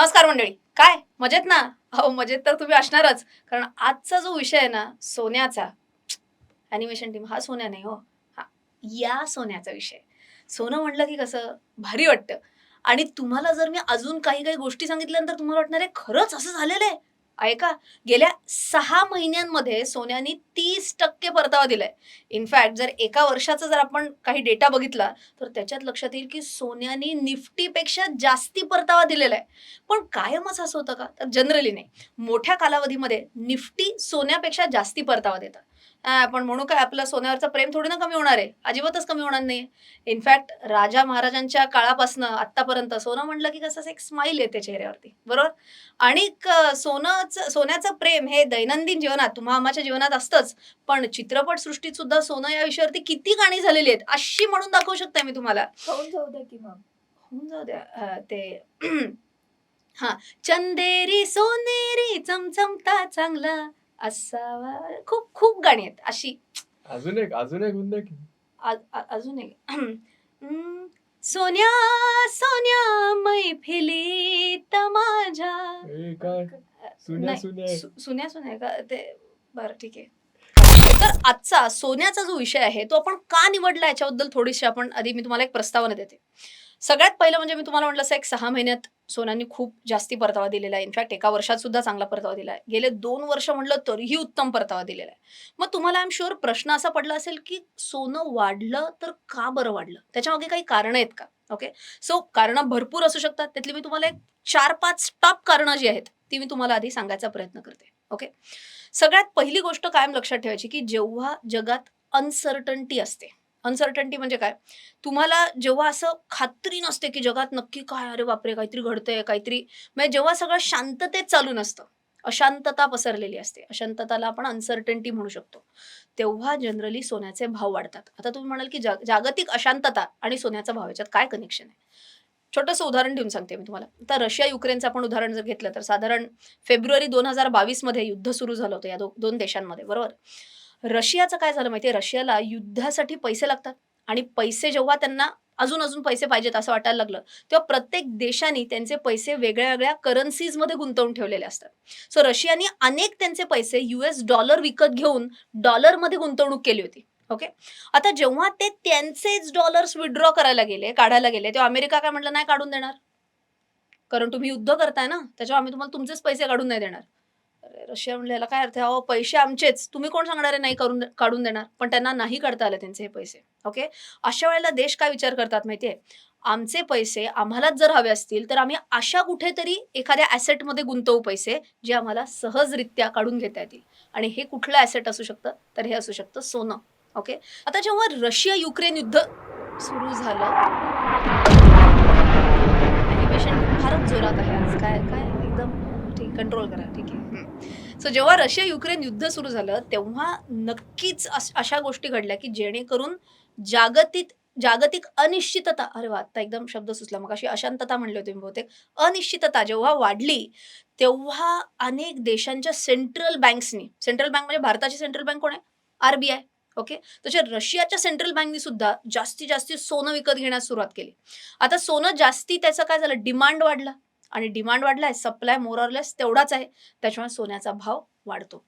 नमस्कार मंडळी. काय? मजेत ना? हो मजेत तर तुम्ही असणारच. कारण आजचा जो विषय आहे ना सोन्याचा. अॅनिमेशन टीम हा सोन्या नाही हो. हा या सोन्याचा विषय. सोनं म्हटलं की कसं? भारी वाटतं. आणि तुम्हाला जर मी अजून काही काही गोष्टी सांगितल्यानंतर तुम्हाला वाटणार आहे खरंच असं झालेलं आहे? ऐका गेल्या सहा महिन्यांमध्ये सोन्यानी तीस टक्के परतावा दिलाय. इनफॅक्ट जर एका वर्षाचा जर आपण काही डेटा बघितला तर त्याच्यात लक्षात येईल की सोन्याने निफ्टीपेक्षा जास्ती परतावा दिलेला आहे. पण कायमच असं होतं का? तर जनरली नाही. मोठ्या कालावधीमध्ये निफ्टी सोन्यापेक्षा जास्ती परतावा देतात. हा, आपण म्हणू काय आपलं सोन्यावरचं प्रेम थोडी ना कमी होणार आहे. अजिबातच कमी होणार नाही इनफॅक्ट राजा महाराजांच्या काळापासनं आतापर्यंत सोनं म्हटलं की कसं एक स्माईल येते चेहऱ्यावरती. बरोबर? आणि सोनंच सोन्याचं प्रेम हे दैनंदिन जीवनात तुम्हा आम्हाच्या जीवनात असतंच. पण चित्रपट सृष्टीत सुद्धा सोनं या विषयावरती किती गाणी झालेली आहेत अशी म्हणून दाखवू शकते मी तुम्हाला. खाऊन जाऊ द्या की मग. होऊन जाऊ द्या. ते हा. चंदेरी सोनेरी चमचमता चांगला. असावा. खूप खूप गाणी आहेत. अशी अजून एक अजून एक की. आ- आ- अजून एक. हम्म. सोन्या सोन्या मैफिलीत माझ्या. ए काय? सुन्या नाही, सुन्या. सु- सुन्या सुन्या का? ते बरं ठीक आहे. तर आजचा सोन्याचा जो विषय आहे तो आपण का निवडला याच्याबद्दल थोडीशी आपण आधी मी तुम्हाला एक प्रस्तावना देते. सगळ्यात पहिलं म्हणजे मी तुम्हाला म्हटलं असं एक सहा महिन्यात सोन्याने खूप जास्ती परतावा दिलेला आहे. इनफॅक्ट एका वर्षात सुद्धा चांगला परतावा दिला आहे गेले दोन वर्ष म्हटलं तरीही उत्तम परतावा दिलेला आहे. मग तुम्हाला आय एम शुअर प्रश्न असा पडला असेल की सोनं वाढलं तर का बरं वाढलं? त्याच्यामागे काही कारणं आहेत का? ओके सो कारणं भरपूर असू शकतात. त्यातली मी तुम्हाला एक चार पाच टॉप कारणं जी आहेत ती मी तुम्हाला आधी सांगायचा प्रयत्न करते. ओके सगळ्यात पहिली गोष्ट कायम लक्षात ठेवायची की जेव्हा जगात अनसर्टन्टी असते अनसर्टन्टी म्हणजे काय? तुम्हाला जेव्हा असं खात्री नसते की जगात नक्की काय अरे बापरे काहीतरी घडतंय काहीतरी म्हणजे जेव्हा सगळं शांततेत चालू नसतं अशांतता पसरलेली असते. अशांतताला आपण अनसर्टन्टी म्हणू शकतो. तेव्हा जनरली सोन्याचे भाव वाढतात. आता तुम्ही म्हणाल की जाग- जागतिक अशांतता आणि सोन्याचा भाव याच्यात काय कनेक्शन आहे? छोटंसं उदाहरण देऊन सांगते मी तुम्हाला. आता रशिया युक्रेनचं आपण उदाहरण जर घेतलं तर साधारण फेब्रुवारी दोन हजार बावीसमध्ये युद्ध सुरू झालं होतं या दो, दोन देशांमध्ये बरोबर? रशियाचं काय झालं माहितीये? रशियाला युद्धासाठी पैसे लागतात. आणि पैसे जेव्हा त्यांना अजून अजून पैसे पाहिजेत असं वाटायला लागलं तेव्हा प्रत्येक देशाने त्यांचे पैसे वेगळ्या वेगळ्या करन्सीजमध्ये गुंतवून ठेवलेले असतात. सो रशियाने अनेक त्यांचे पैसे युएस डॉलर विकत घेऊन डॉलरमध्ये गुंतवणूक केली होती. ओके आता जेव्हा ते त्यांचेच डॉलर्स विड्रॉ करायला गेले काढायला गेले तेव्हा अमेरिका काय म्हटलं नाही काढून देणार. कारण तुम्ही युद्ध करताय ना त्याच्यावर आम्ही तुम्हाला तुमचेच पैसे काढून नाही देणार. अरे रशिया म्हणलं याला काय अर्थ आहे? अहो पैसे आमचेच. तुम्ही कोण सांगणार आहे नाही करून काढून देणार. पण त्यांना नाही काढता आले त्यांचे हे पैसे. ओके अशा वेळेला देश काय विचार करतात माहितीये? आमचे पैसे आम्हालाच जर हवे असतील तर आम्ही अशा कुठेतरी एखाद्या ॲसेटमध्ये गुंतवू पैसे जे आम्हाला सहजरित्या काढून घेता येतील. आणि हे कुठलं ॲसेट असू शकतं? तर हे असू शकतं सोनं. ओके आता जेव्हा रशिया युक्रेन युद्ध सुरू झालं ॲनिमेशन फारच जोरात आहे आज. काय काय? एकदम ठीक कंट्रोल करा. ठीक आहे. सो जेव्हा रशिया युक्रेन युद्ध सुरू झालं तेव्हा नक्कीच अश- अशा गोष्टी घडल्या की जेणेकरून जागतिक जागतिक अनिश्चितता अरे वा आता एकदम शब्द सुचला. मग अशी अशांतता म्हणले होते मी बहुतेक. अनिश्चितता जेव्हा वाढली तेव्हा अनेक देशांच्या सेंट्रल बँक्सनी सेंट्रल बँक म्हणजे भारताची सेंट्रल बँक कोण आहे? आरबीआय ओके तसे रशियाच्या सेंट्रल बँकनी सुद्धा जास्तीत जास्त सोनं विकत घेण्यास सुरुवात केली. आता सोनं जास्ती त्याचं काय झालं? डिमांड वाढला. आणि डिमांड वाढलाय सप्लाय मोरलेस तेवढाच आहे. त्याच्यामुळे सोन्याचा भाव वाढतो.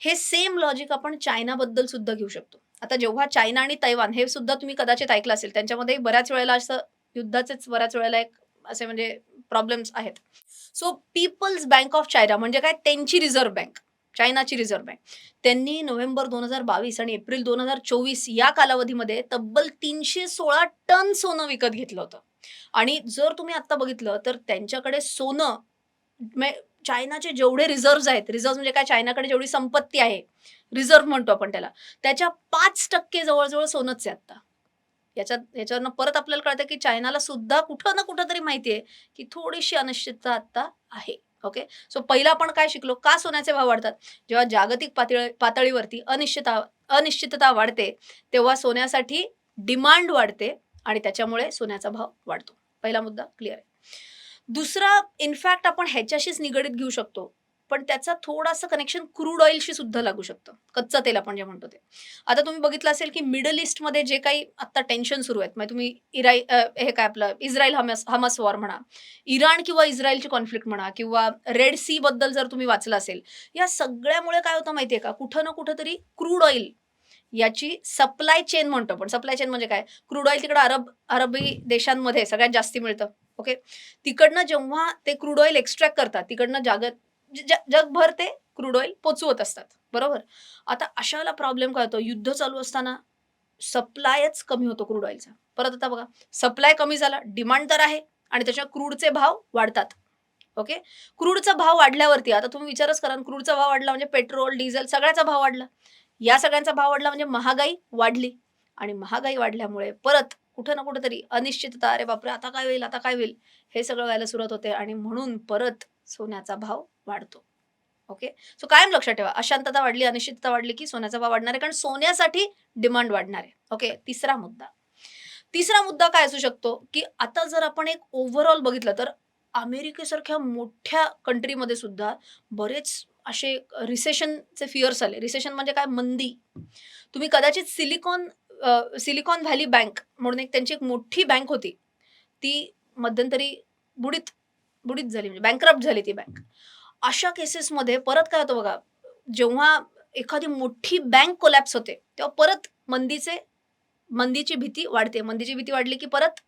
हे सेम लॉजिक आपण चायनाबद्दल सुद्धा घेऊ शकतो. आता जेव्हा चायना आणि तैवान हे सुद्धा तुम्ही कदाचित ऐकलं असेल त्यांच्यामध्ये बऱ्याच वेळेला असं युद्धाचेच बऱ्याच वेळेला एक असे म्हणजे प्रॉब्लेम्स आहेत. So peoples bank of China म्हणजे काय? त्यांची रिझर्व्ह बँक चायनाची रिझर्व्ह बँक त्यांनी नोव्हेंबर दोन हजार बावीस आणि एप्रिल दोन हजार चोवीस या कालावधीमध्ये तब्बल तीनशे सोळा टन सोनं विकत घेतलं होतं. आणि जर तुम्ही आता बघितलं तर त्यांच्याकडे सोनं चायनाचे जेवढे रिझर्व्ह आहेत रिझर्व्ह म्हणजे काय? चायनाकडे जेवढी संपत्ती आहे रिझर्व्ह म्हणतो आपण त्याला त्याच्या पाच टक्के जवळजवळ सोनंच आहे आता याच्यात याच्यावरनं परत आपल्याला कळतं की चायनाला सुद्धा कुठं ना कुठं तरी माहिती आहे की थोडीशी अनिश्चितता आता आहे. ओके? सो पहिला आपण काय शिकलो? का सोन्याचे भाव वाढतात? जेव्हा जागतिक पातळी पातळीवरती अनिश्चितता अनिश्चितता वाढते तेव्हा सोन्यासाठी डिमांड वाढते. आणि त्याच्यामुळे सोन्याचा भाव वाढतो. पहिला मुद्दा क्लिअर आहे. दुसरा इनफॅक्ट आपण ह्याच्याशीच निगडीत घेऊ शकतो. पण त्याचा थोडासा कनेक्शन क्रूड ऑइलशी सुद्धा लागू शकतं. कच्चं तेल आपण जे म्हणतो ते. आता तुम्ही बघितलं असेल की मिडल ईस्टमध्ये जे काही आता टेन्शन सुरू आहेत म्हणजे तुम्ही इराई हे काय आपलं इस्रायल हमस हमस वॉर म्हणा इराण किंवा इस्रायलची कॉन्फ्लिक्ट म्हणा किंवा रेड सी बद्दल जर तुम्ही वाचलं असेल या सगळ्यामुळे काय होतं माहितीये का? कुठं ना कुठं तरी क्रूड ऑइल याची सप्लाय चेन म्हणतो पण सप्लाय चेन म्हणजे काय? क्रूड ऑइल तिकडं अरब अरबी देशांमध्ये सगळ्यात जास्ती मिळतं. ओके तिकडनं जेव्हा ते क्रूड ऑइल एक्स्ट्रॅक्ट करतात तिकडनं जागत जगभर ते क्रूड ऑइल पोचवत असतात. बरोबर? आता अशाला प्रॉब्लेम काय होतो? युद्ध चालू असताना सप्लायच कमी होतो क्रूड ऑइलचा परत आता बघा सप्लाय कमी झाला डिमांड तर आहे आणि त्याच्या क्रूडचे भाव वाढतात. ओके क्रूडचा भाव वाढल्यावरती आता तुम्ही विचारच करा क्रूडचा भाव वाढला म्हणजे पेट्रोल डिझेल सगळ्याचा भाव वाढला. या सगळ्यांचा भाव वाढला म्हणजे महागाई वाढली. आणि महागाई वाढल्यामुळे परत कुठं ना कुठं तरी अनिश्चितता अरे बापरे आता काय होईल आता काय होईल हे सगळं व्हायला सुरुवात होते आणि म्हणून परत सोन्याचा भाव वाढतो. ओके? सो कायम लक्षात ठेवा अशांतता वाढली अनिश्चितता वाढली की सोन्याचा भाव वाढणार आहे कारण सोन्यासाठी डिमांड वाढणार आहे. ओके? तिसरा मुद्दा. तिसरा मुद्दा काय असू शकतो? की आता जर आपण एक ओव्हरऑल बघितलं तर अमेरिकेसारख्या मोठ्या कंट्रीमध्ये सुद्धा बरेच असे रिसेशनचे फिअर्स आले. रिसेशन म्हणजे काय? मंदी. तुम्ही कदाचित सिलिकॉन सिलिकॉन व्हॅली बँक म्हणून एक त्यांची एक मोठी बँक होती. ती मध्यंतरी बुडीत बुडीत झाली म्हणजे बँकरप्ट झाली ती बँक. अशा केसेसमध्ये परत काय होतं बघा? जेव्हा एखादी मोठी बँक कोलॅप्स होते तेव्हा परत मंदीचे मंदीची भीती वाढते. मंदीची भीती वाढली की परत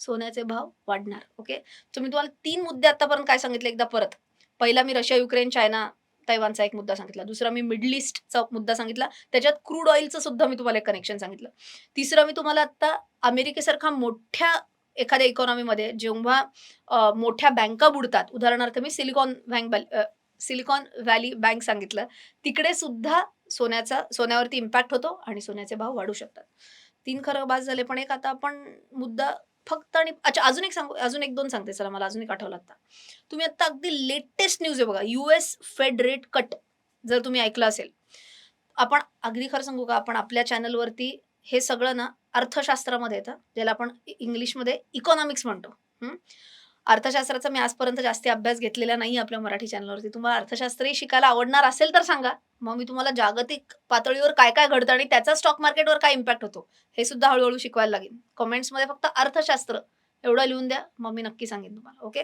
सोन्याचे भाव वाढणार. ओके तुम्ही मी तुम्हाला तीन मुद्दे आतापर्यंत काय सांगितले? एकदा परत. पहिला मी रशिया युक्रेन चायना तैवानचा एक मुद्दा सांगितला. दुसरा मी मिडल ईस्टचा मुद्दा सांगितला. त्याच्यात क्रूड ऑइलचं सुद्धा मी तुम्हाला एक कनेक्शन सांगितलं. तिसरं मी तुम्हाला आता अमेरिकेसारखा मोठ्या एखाद्या इकॉनॉमीमध्ये जेव्हा मोठ्या बँका बुडतात उदाहरणार्थ मी Silicon bank Silicon Valley bank सांगितलं तिकडे सुद्धा सोन्याचा सोन्यावरती इम्पॅक्ट होतो आणि सोन्याचे भाव वाढू शकतात. तीन खरं बाज झाले पण एक आता आपण मुद्दा फक्त आणि अच्छा अजून एक सांगू अजून एक दोन सांगते चला मला अजून एक आठवलं आता. तुम्ही आता अगदी लेटेस्ट न्यूज आहे बघा युएस फेड रेट कट जर तुम्ही ऐकलं असेल. आपण अगदी खरं सांगू का आपण आपल्या चॅनलवरती हे सगळं ना अर्थशास्त्रामध्ये येतं ज्याला आपण इंग्लिशमध्ये इकॉनॉमिक्स म्हणतो. अर्थशास्त्राचा मी आजपर्यंत जास्ती अभ्यास घेतलेला नाही आपल्या मराठी चॅनलवरती. तुम्हाला अर्थशास्त्रही शिकायला आवडणार असेल तर सांगा. मग मी तुम्हाला जागतिक पातळीवर काय काय घडतं आणि त्याचा स्टॉक मार्केटवर काय इम्पॅक्ट होतो हे सुद्धा हळूहळू शिकवायला लागेल कमेंट्समध्ये फक्त अर्थशास्त्र एवढं लिहून द्या मग मी नक्की सांगेन तुम्हाला ओके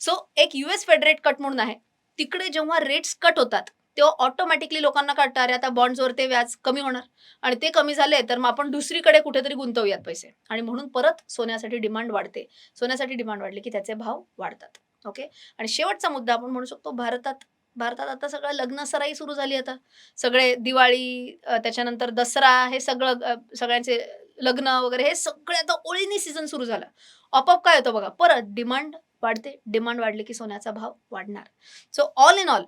सो एक युएस फेडरेट कट म्हणून आहे. तिकडे जेव्हा रेट्स कट होतात तो ऑटोमॅटिकली लोकांना कळतं अरे आता बॉन्ड्सवर ते व्याज कमी होणार. आणि ते कमी झाले तर मग आपण दुसरीकडे कुठेतरी गुंतवूयात पैसे. आणि म्हणून परत सोन्यासाठी डिमांड वाढते. सोन्यासाठी डिमांड वाढली की त्याचे भाव वाढतात. ओके आणि शेवटचा मुद्दा आपण म्हणू शकतो भारतात भारतात आता सगळं लग्न सराई सुरू झाली आता. सगळे दिवाळी त्याच्यानंतर दसरा हे सगळं सगळ्यांचे लग्न वगैरे हे सगळे आता ओळीनी सीझन सुरू झाला. ऑपअप काय होतं बघा परत डिमांड वाढते. डिमांड वाढली की सोन्याचा भाव वाढणार. सो ऑल इन ऑल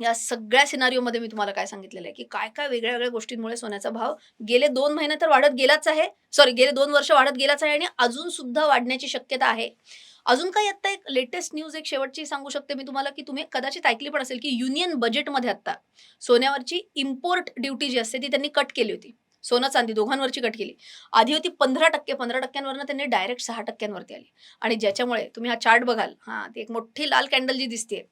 या सगळ्या सिनारिओमध्ये मी तुम्हाला काय सांगितलेलं आहे की काय काय वेगळ्या वेगळ्या गोष्टींमुळे सोन्याचा भाव गेले दोन महिने तर वाढत गेलाच आहे. सॉरी गेले दोन वर्ष वाढत गेलाच आहे आणि अजून सुद्धा वाढण्याची शक्यता आहे. अजून काही आता एक लेटेस्ट न्यूज एक शेवटची सांगू शकते मी तुम्हाला की तुम्ही कदाचित ऐकली पण असेल की युनियन बजेटमध्ये आता सोन्यावरची इम्पोर्ट ड्युटी जी असते ती त्यांनी कट केली होती. सोनं चांदी दोघांवरची कट केली. आधी होती पंधरा टक्के पंधरा टक्क्यांवरनं त्यांनी डायरेक्ट सहा टक्क्यांवरती आली. आणि ज्याच्यामुळे तुम्ही हा चार्ट बघाल हा ती एक मोठी लाल कॅन्डल जी दिसते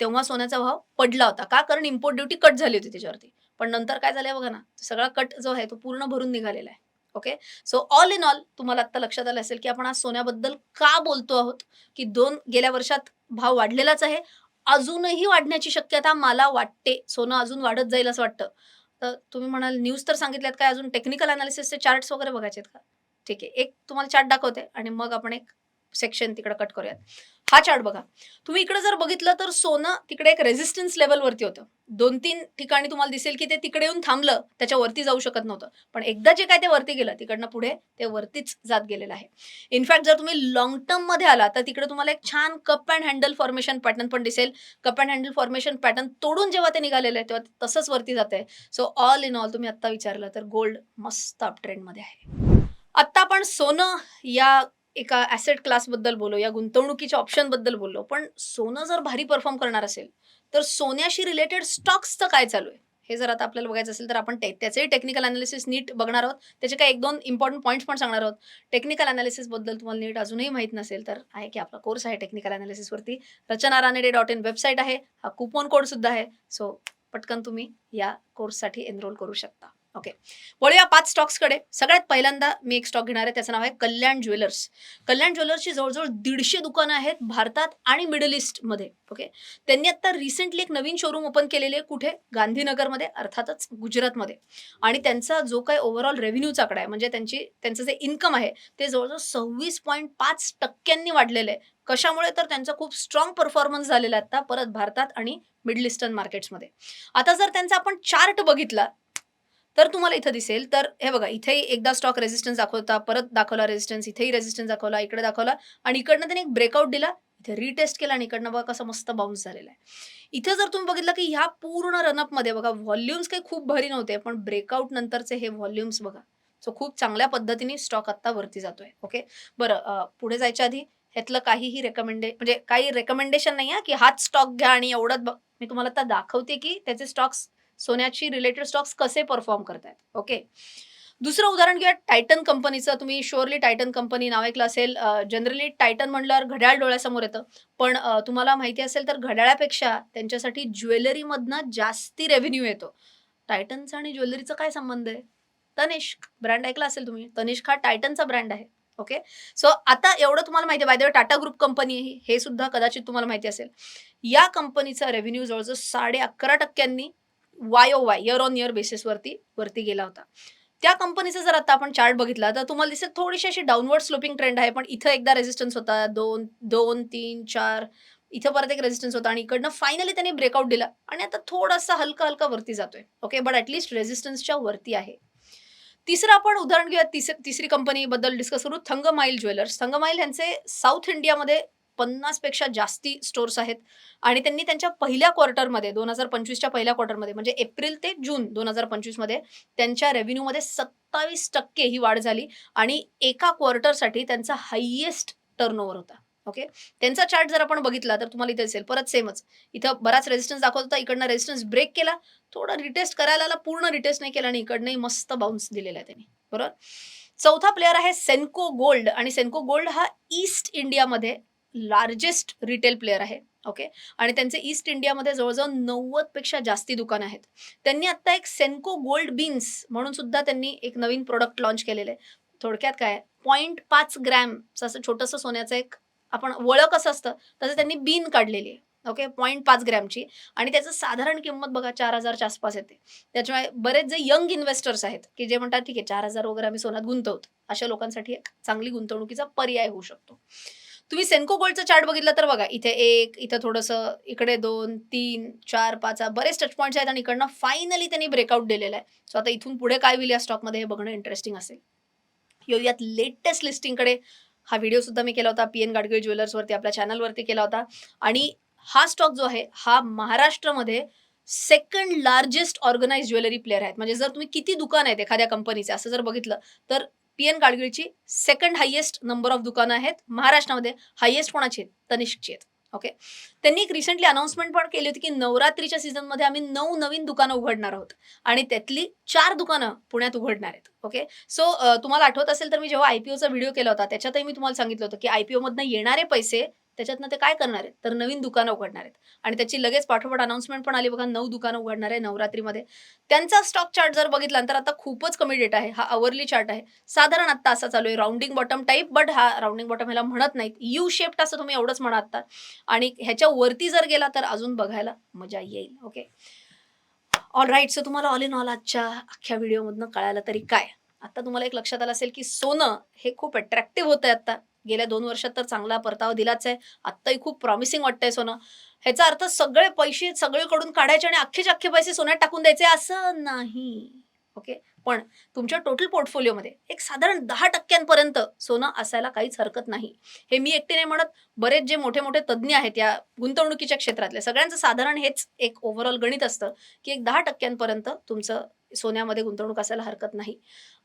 तेव्हा सोन्याचा भाव पडला होता. का? कारण इम्पोर्ट ड्युटी कट झाली होती त्याच्यावरती. पण नंतर काय झालंय बघा ना सगळा कट जो आहे तो पूर्ण भरून निघालेला आहे. Okay so all in all तुम्हाला आता लक्षात आलं असेल की आपण आज सोन्याबद्दल का बोलतो आहोत? की दोन गेल्या वर्षात भाव वाढलेलाच आहे. अजूनही वाढण्याची शक्यता मला वाटते. सोनं अजून वाढत जाईल असं वाटतं. तर तुम्ही म्हणाल न्यूज तर सांगितल्यात काय? अजून टेक्निकल अनालिसिसचे चार्ट्स वगैरे बघायचे आहेत का? ठीक आहे. एक तुम्हाला चार्ट दाखवते आणि मग आपण एक सेक्शन तिकडे कट करूयात. हा चार्ट बघा. तुम्ही इकडे जर बघितलं तर सोनं तिकडे एक रेझिस्टन्स लेवलवरती होतं. दोन तीन ठिकाणी तुम्हाला दिसेल की ते तिकडे येऊन थांबलं त्याच्या वरती जाऊ शकत नव्हतं. पण एकदा जे काय ते वरती गेलं तिकडनं पुढे ते वरतीच जात गेलेलं आहे. इनफॅक्ट जर तुम्ही लॉंग टर्ममध्ये आला तर तिकडे तुम्हाला एक छान cup and handle formation pattern पण दिसेल. Cup and handle formation pattern तोडून जेव्हा ते निघालेलं आहे तेव्हा तसंच वरती जाते सो ऑल इन ऑल तुम्ही आत्ता विचारलं तर गोल्ड मस्त अपमध्ये आहे. आत्ता आपण सोनं या एका ॲसेट क्लासबद्दल बोललो या गुंतवणुकीच्या ऑप्शनबद्दल बोललो पण सोनं जर भारी परफॉर्म करणार असेल तर सोन्याशी रिलेटेड स्टॉक्सचं काय चालू आहे? हे जर आता आपल्याला बघायचं असेल तर आपण टे त्याचेही टेक्निकल अनालिसिस नीट बघणार आहोत. त्याचे काही एक दोन इम्पॉर्टंट पॉईंट्स पण सांगणार आहोत. टेक्निकल अनालिसिसबद्दल तुम्हाला नीट अजूनही माहीत नसेल तर आहे की आपला कोर्स आहे technical अनालिसिसवरती Rachana Ranade dot in website आहे. हा कुपन कोडसुद्धा आहे. सो पटकन तुम्ही या कोर्ससाठी एनरोल करू शकता. ओके वळूया पाच स्टॉक्सकडे सगळ्यात पहिल्यांदा मी एक स्टॉक घेणार आहे त्याचं नाव आहे कल्याण ज्वेलर्स. कल्याण ज्वेलर्सची जवळजवळ दीडशे दुकानं आहेत भारतात आणि मिडल ईस्टमध्ये. ओके त्यांनी आता रिसेंटली एक नवीन शोरूम ओपन केलेले आहे कुठे? गांधीनगरमध्ये अर्थातच गुजरातमध्ये. आणि त्यांचा जो काही ओव्हरऑल रेव्हेन्यूचा आकडा आहे म्हणजे त्यांची त्यांचं जे इन्कम आहे ते जवळजवळ सव्वीस पॉईंट पाच टक्क्यांनी वाढलेलं आहे. कशामुळे? तर त्यांचा खूप स्ट्रॉंग परफॉर्मन्स झालेला आहे आता परत भारतात आणि मिडल ईस्टर्न मार्केट्समध्ये आता जर त्यांचा आपण चार्ट बघितला तर तुम्हाला इथं दिसेल. तर हे बघा इथेही एकदा स्टॉक रेजिस्टन्स दाखवता परत दाखवला रेजिस्टन्स इथेही रेजिस्टन्स दाखवला इकडे दाखवला आणि इकडनं त्याने एक ब्रेकआउट दिला इथे रिटेस्ट केला आणि इकडनं बघा कसं मस्त बाउन्स झालेला आहे. इथे जर तुम्ही बघितलं की ह्या पूर्ण रनअपमध्ये बघा व्हॉल्युम्स काही खूप भारी नव्हते पण ब्रेकआउट नंतरचे हे व्हॉल्युम्स बघा सो खूप चांगल्या पद्धतीने स्टॉक आत्ता वरती जातोय. ओके बरं पुढे जायच्या आधी ह्यातलं काहीही रेकमेंडे म्हणजे काही रेकमेंडेशन नाही आहे की हाच स्टॉक घ्या आणि एवढंच बघ मी तुम्हाला आता दाखवते की त्याचे स्टॉक्स सोन्याची रिलेटेड स्टॉक्स कसे परफॉर्म करतायत? ओके दुसरं उदाहरण घ्या टायटन कंपनीचं तुम्ही शुअरली टायटन कंपनी नाव ऐकलं असेल. जनरली टायटन म्हणल्यावर घड्याळ डोळ्यासमोर येतं. पण तुम्हाला माहिती असेल तर घड्याळापेक्षा त्यांच्यासाठी ज्वेलरीमधनं जास्ती रेव्हेन्यू येतो. टायटनचा आणि ज्वेलरीचा काय संबंध आहे? तनिष्क. ब्रँड ऐकला असेल तुम्ही? तनिष्क हा टायटनचा ब्रँड आहे. ओके सो आता एवढं तुम्हाला माहिती आहे. बाय टाटा ग्रुप कंपनी हे सुद्धा कदाचित तुम्हाला माहिती असेल. या कंपनीचा रेव्हेन्यू जवळजवळ साडे अकरा टक्क्यांनी Y O Y year on year बेसिसवरती वरती गेला होता. त्या कंपनीचा जर आता आपण चार्ट बघितला तर तुम्हाला दिसेल थोडीशी अशी डाऊनवर्ड स्लोपिंग ट्रेंड आहे पण इथं एकदा रेझिस्टन्स होता दोन दोन तीन चार इथं परत एक रेजिस्टन्स होता आणि इकडनं फायनली त्यांनी ब्रेकआउट दिला. आणि आता थोडासा हलका हलका वरती जातोय. ओके बट ऍटलिस्ट रेझिस्टन्सच्या वरती आहे. तिसरं आपण उदाहरण घेऊया तिस तिसरी कंपनीबद्दल डिस्कस करू थंगमाईल ज्वेलर्स. थंगमाईल यांचे साऊथ इंडियामध्ये पन्नासपेक्षा जास्ती स्टोर्स आहेत. आणि त्यांनी त्यांच्या पहिल्या क्वार्टरमध्ये दोन हजार पंचवीसच्या पहिल्या क्वार्टरमध्ये म्हणजे एप्रिल ते जून दोन हजार पंचवीसमध्ये त्यांच्या रेव्हेन्यूमध्ये सत्तावीस टक्के ही वाढ झाली. आणि एका क्वार्टरसाठी त्यांचा हायेस्ट टर्नओव्हर होता. ओके त्यांचा चार्ट जर आपण बघितला तर तुम्हाला इथे दिसेल परत सेमच इथं बराच रेजिस्टन्स दाखवत होता इकडनं रेजिस्टन्स ब्रेक केला. थोडा रिटेस्ट करायला आला पूर्ण रिटेस्ट नाही केला आणि इकडनंही मस्त बाउन्स दिलेला आहे त्यांनी. बरोबर? चौथा प्लेअर आहे सेन्को गोल्ड आणि सेन्को गोल्ड हा ईस्ट इंडियामध्ये लार्जेस्ट रिटेल प्लेअर आहे ओके आणि त्यांचे ईस्ट इंडियामध्ये जवळजवळ नव्वदपेक्षा जास्ती दुकानं आहेत. त्यांनी आता एक सेन्को गोल्ड बीन्स म्हणून सुद्धा त्यांनी एक नवीन प्रोडक्ट लॉन्च केलेलं आहे. थोडक्यात काय पॉईंट पाच ग्रॅमचं असं छोटंसं सोन्याचं एक आपण वळख कसं असतं तसं त्यांनी बीन काढलेली आहे ओके पॉईंट पाच ग्रॅमची आणि त्याचं साधारण किंमत बघा चार हजारच्या आसपास येते. त्याच्यामुळे बरेच जे यंग इन्व्हेस्टर्स आहेत की जे म्हणतात ठीक आहे चार हजार वगैरे आम्ही सोन्यात गुंतवतो. अशा लोकांसाठी एक चांगली गुंतवणुकीचा पर्याय होऊ शकतो. तुम्ही सेन्को गोल्डचा चार्ट बघितला तर बघा इथे एक इथं थोडंसं इकडे दोन तीन चार पाच बरेच टच पॉईंट्स आहेत आणि इकडनं फायनली त्यांनी ब्रेकआउट दिलेला आहे. सो आता इथून पुढे काय होईल या स्टॉकमध्ये हे बघणं इंटरेस्टिंग असेल. येऊयात लेटेस्ट लिस्टिंगकडे हा व्हिडिओ सुद्धा मी केला होता पी एन गाडगिळ ज्वेलर्सवरती आपल्या चॅनलवरती केला होता. आणि हा स्टॉक जो आहे हा महाराष्ट्रामध्ये second largest organise jewellery player आहेत. म्हणजे जर तुम्ही किती दुकान आहेत एखाद्या कंपनीचे असं जर बघितलं तर पी एन गाडगिळची सेकंड हायेस्ट नंबर ऑफ दुकानं आहेत. महाराष्ट्रामध्ये हायेस्ट कोणाची आहेत? तनिष्कची आहेत. ओके त्यांनी एक रिसेंटली अनाउन्समेंट पण केली होती की नवरात्रीच्या सीझनमध्ये आम्ही नऊ नवीन दुकानं उघडणार आहोत. आणि त्यातली चार दुकानं पुण्यात उघडणार आहेत. ओके सो तुम्हाला आठवत असेल तर मी जेव्हा आयपीओचा व्हिडिओ केला होता त्याच्यातही मी तुम्हाला सांगितलं होतं की आयपीओ मधनं येणारे पैसे त्याच्यातनं ते काय करणार आहेत? तर नवीन दुकानं उघडणार आहेत. आणि त्याची लगेच पाठोपाठ अनाउन्समेंट पण आली. बघा नऊ दुकानं उघडणार आहे नवरात्रीमध्ये. त्यांचा स्टॉक चार्ट जर बघितला तर आता खूपच कमी डेटा आहे. हा अवरली चार्ट आहे. साधारण आता असा चालू आहे. राऊंडिंग बॉटम टाईप बट हा राऊंडिंग बॉटम ह्याला म्हणत नाहीत. यू शेप्ट असं तुम्ही एवढंच म्हणा आता आणि ह्याच्या वरती जर गेला तर अजून बघायला मजा येईल. ओके ऑल राईट सो तुम्हाला ऑल इन ऑल आजच्या अख्ख्या व्हिडिओमधनं कळायला तरी काय? आता तुम्हाला एक लक्षात आलं असेल की सोनं हे खूप अट्रॅक्टिव्ह होतं आता गेल्या दोन वर्षात तर चांगला परतावा दिलाच आहे. आत्ताही खूप प्रॉमिसिंग वाटतंय सोनं. ह्याचा अर्थ सगळे पैसे सगळीकडून काढायचे आणि अख्खेचे अख्खे पैसे सोन्यात टाकून द्यायचे असं नाही. ओके पण तुमच्या टोटल पोर्टफोलिओमध्ये एक साधारण दहा टक्क्यांपर्यंत सोनं असायला काहीच हरकत नाही. हे मी एकटे नाही म्हणत बरेच जे मोठे मोठे तज्ज्ञ आहेत या गुंतवणुकीच्या क्षेत्रातले सगळ्यांचं साधारण हेच एक ओव्हरऑल गणित असतं की एक दहा टक्क्यांपर्यंत तुमचं सोन्यामध्ये गुंतवणूक असायला हरकत नाही.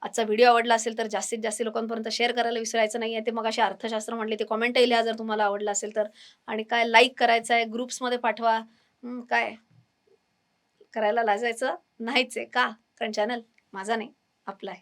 आजचा व्हिडिओ आवडला असेल तर जास्तीत जास्त लोकांपर्यंत शेअर करायला विसरायचं नाही आहे ते मग असे अर्थशास्त्र म्हणले ते कॉमेंटही लिहा जर तुम्हाला आवडलं असेल तर. आणि काय लाईक करायचं आहे ग्रुप्समध्ये पाठवा. काय? करायला लाजायचं नाहीच आहे का? कारण चॅनल माझा नाही आपला आहे.